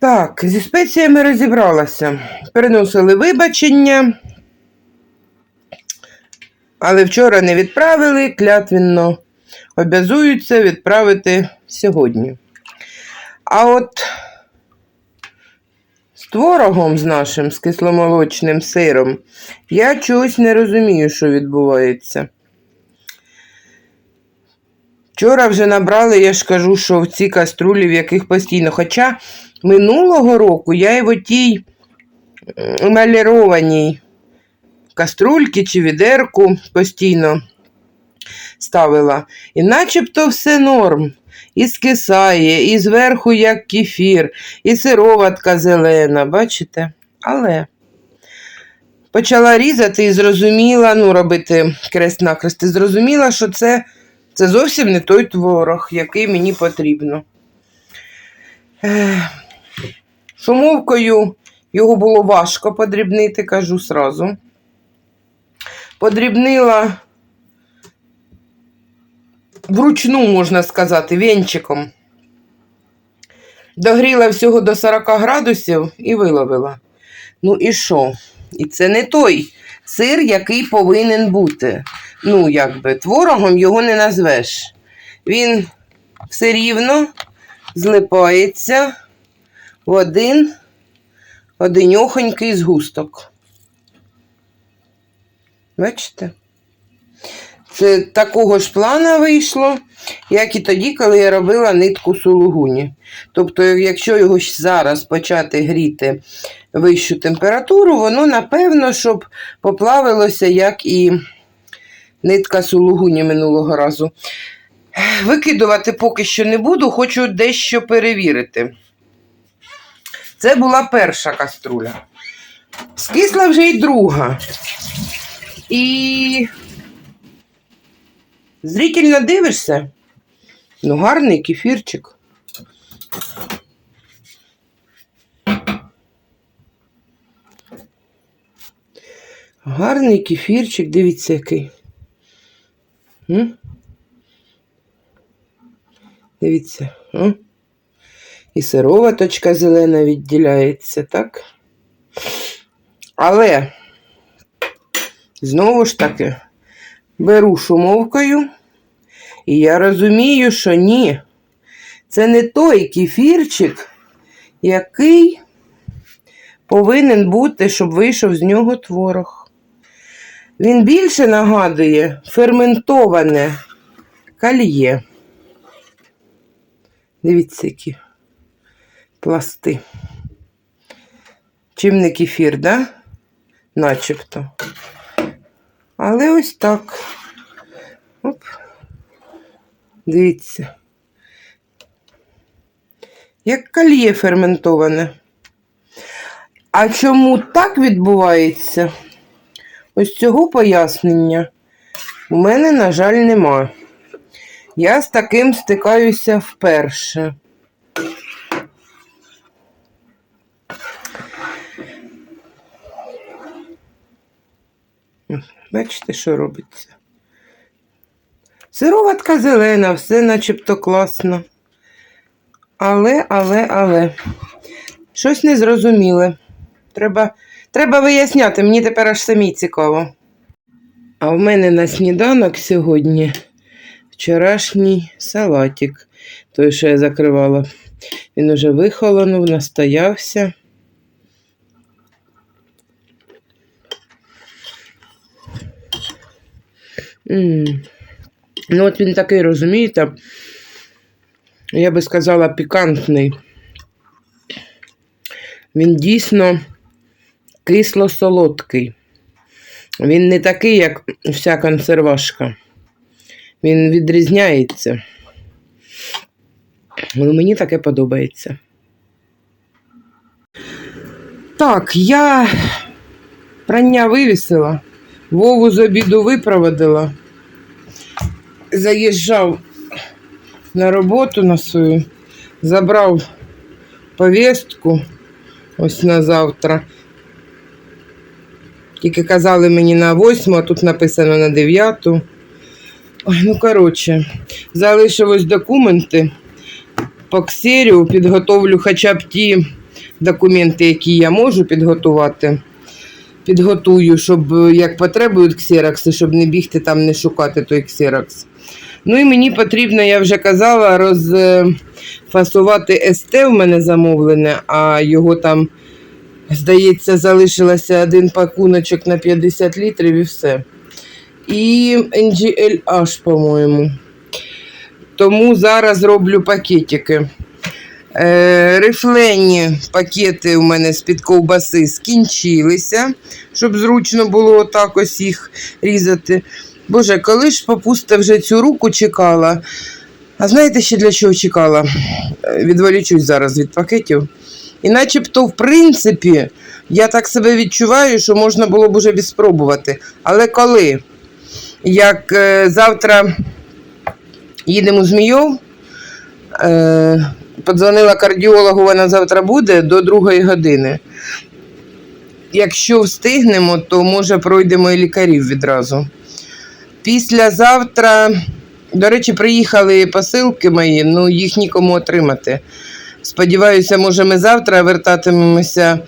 Так, зі спеціями розібралася. Переносили вибачення, але вчора не відправили, клятвенно обязуються відправити сьогодні. А от творогом з нашим, з кисломолочним сиром, я чогось не розумію, що відбувається. Вчора вже набрали, я ж кажу, що в ці каструлі, в яких постійно. Хоча минулого року я і в отій м, емалірованій каструльки чи відерку постійно ставила. І начебто все норм. І скисає, і зверху як кефір, і сироватка зелена, бачите? Але почала різати і зрозуміла, ну, робити крест-накрест, і зрозуміла, що це, це зовсім не той творог, який мені потрібно. Шумовкою його було важко подрібнити, кажу сразу. Подрібнила вручну, можна сказати, венчиком. Догріла всього до 40 градусів і виловила. Ну і що? І це не той сир, який повинен бути. Ну, якби, творогом його не назвеш. Він все рівно злипається в один одиньохонький згусток. Бачите? Це такого ж плана вийшло, як і тоді, коли я робила нитку сулугуні. Тобто, якщо його зараз почати гріти вищу температуру, воно, напевно, щоб поплавилося, як і нитка сулугуні минулого разу. Викидувати поки що не буду, хочу дещо перевірити. Це була перша каструля. Скисла вже і друга. І зрительно дивишся. Ну, гарний кефірчик. Гарний кефірчик, дивіться який. М? Дивіться. М? І сироваточка зелена відділяється, так? Але, знову ж таки, беру шумовкою, і я розумію, що ні, це не той кефірчик, який повинен бути, щоб вийшов з нього творог. Він більше нагадує ферментоване кальє. Дивіться, які пласти. Чим не кефір, да? Начебто. Але ось так. Оп. Дивіться. Як кальє ферментоване. А чому так відбувається? Ось цього пояснення у мене, на жаль, нема. Я з таким стикаюся вперше. Бачите, що робиться? Сироватка зелена, все начебто класно. Але, але, але. Щось незрозуміле. Треба, треба виясняти, мені тепер аж самій цікаво. А в мене на сніданок сьогодні вчорашній салатик. Той, що я закривала. Він уже вихолонув, настоявся. Ну, от він такий, розумієте, я би сказала, пікантний. Він дійсно кисло-солодкий. Він не такий, як вся консервашка. Він відрізняється. Ну, мені таке подобається. Так, я прання вивісила, Вову з обіду випроводила. Заїжджав на роботу на свою, забрав повістку, Ось на завтра. Тільки казали мені на 8, а тут написано на 9. Ой, ну коротше, залишилось документи. По ксерію підготовлю хоча б ті документи, які я можу підготувати. Підготую, щоб е, як потребують ксерокси, щоб не бігти там, не шукати той ксерокс. Ну і мені потрібно, я вже казала, розфасувати СТ в мене замовлене, а його там, здається, залишилося один пакуночок на 50 літрів і все. І NGLH, по-моєму. Тому зараз роблю пакетики. Е, рифлені пакети у мене з-під ковбаси скінчилися, щоб зручно було отак ось їх різати. Боже, коли ж попуста вже цю руку чекала. А знаєте ще для чого чекала? Е, Відволічусь зараз від пакетів. І начебто, в принципі, я так себе відчуваю, що можна було б уже відспробувати. Але коли? Як е, завтра їдемо у Змійов, подзвонила кардіологу, вона завтра буде до другої години. Якщо встигнемо, то може пройдемо і лікарів відразу. Післязавтра, до речі, приїхали посилки мої, ну їх нікому отримати. Сподіваюся, може, ми завтра вертатимемося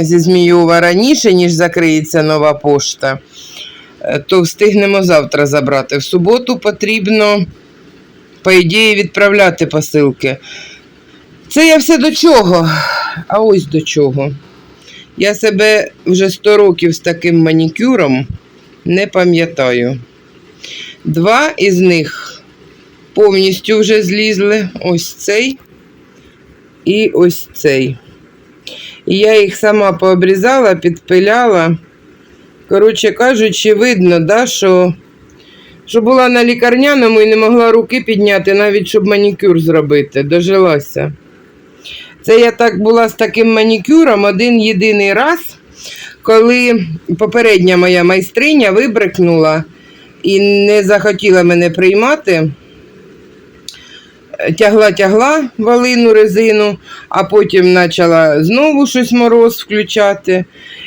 зі Зміюва раніше, ніж закриється нова пошта, Е, то встигнемо завтра забрати. В суботу потрібно, по ідеї, відправляти посилки. Це я все до чого? А ось до чого. Я себе вже 100 років з таким манікюром не пам'ятаю. Два із них повністю вже злізли. Ось цей і ось цей. І я їх сама пообрізала, підпиляла. Коротше кажучи, видно, да, що, що була на лікарняному і не могла руки підняти, навіть щоб манікюр зробити. Дожилася. Це я так була з таким манікюром один єдиний раз, коли попередня моя майстриня вибрикнула і не захотіла мене приймати. Тягла-тягла валину резину, а потім почала знову щось мороз включати.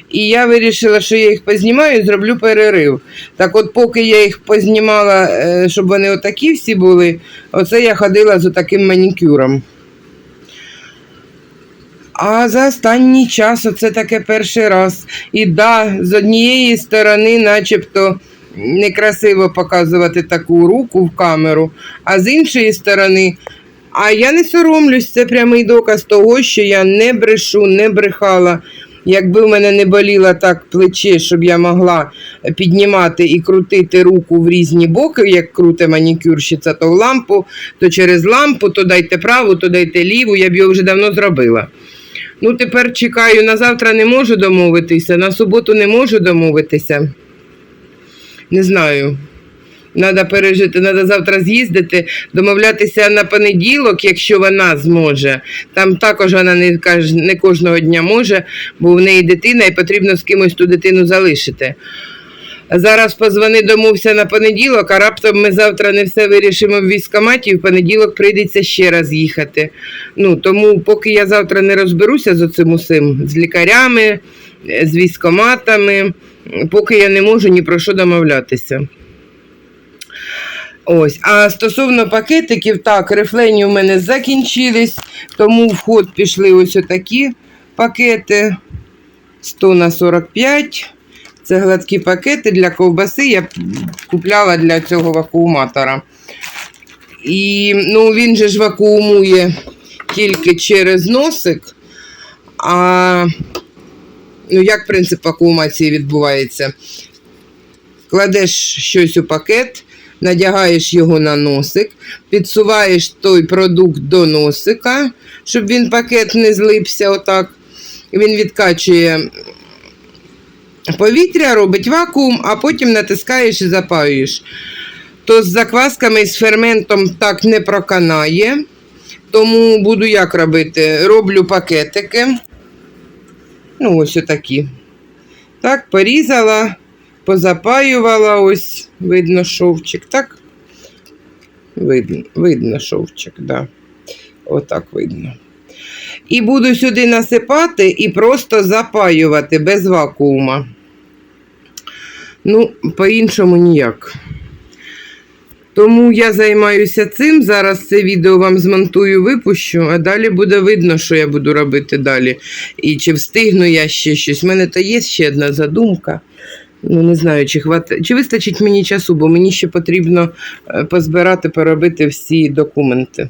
І я вирішила, що я їх познімаю і зроблю перерив. Так от, поки я їх познімала, е, щоб вони отакі всі були, оце я ходила з отаким манікюром. А за останній час оце таке перший раз. І да, з однієї сторони, начебто, некрасиво показувати таку руку в камеру, а з іншої сторони, а я не соромлюсь, це прямий доказ того, що я не брешу, не брехала. Якби в мене не боліло так плече, щоб я могла піднімати і крутити руку в різні боки, як круте манікюрщиця, то в лампу, то через лампу, то дайте праву, то дайте ліву, я б його вже давно зробила. Ну, тепер чекаю, на завтра не можу домовитися, на суботу не можу домовитися. Не знаю. Треба пережити, треба завтра з'їздити, домовлятися на понеділок, якщо вона зможе. Там також вона не, не кожного дня може, бо в неї дитина і потрібно з кимось ту дитину залишити. Зараз позвони, домовся на понеділок, а раптом ми завтра не все вирішимо в військкоматі, і в понеділок прийдеться ще раз їхати. Ну, тому поки я завтра не розберуся з оцим усім, з лікарями, з військкоматами, поки я не можу ні про що домовлятися. Ось, а стосовно пакетиків, так, рифлені у мене закінчились, тому в ход пішли ось отакі пакети 100 на 45. Це гладкі пакети для ковбаси. Я купляла для цього вакууматора. І ну, він же ж вакуумує тільки через носик. А ну, як принцип вакуумації відбувається? Кладеш щось у пакет, надягаєш його на носик, підсуваєш той продукт до носика, щоб він пакет не злипся отак. Він відкачує повітря, робить вакуум, а потім натискаєш і запаюєш. То з заквасками і з ферментом так не проканає. Тому буду як робити? Роблю пакетики. Ну, ось отакі. Так, порізала, позапаювала, ось видно шовчик, так? Видно, видно шовчик, да. Отак видно. І буду сюди насипати і просто запаювати без вакуума. Ну, по-іншому ніяк. Тому я займаюся цим. Зараз це відео вам змонтую, випущу, а далі буде видно, що я буду робити далі. І чи встигну я ще щось. У мене то є ще одна задумка. Ну, не знаю, чи, хват... чи вистачить мені часу, бо мені ще потрібно е, позбирати, поробити всі документи.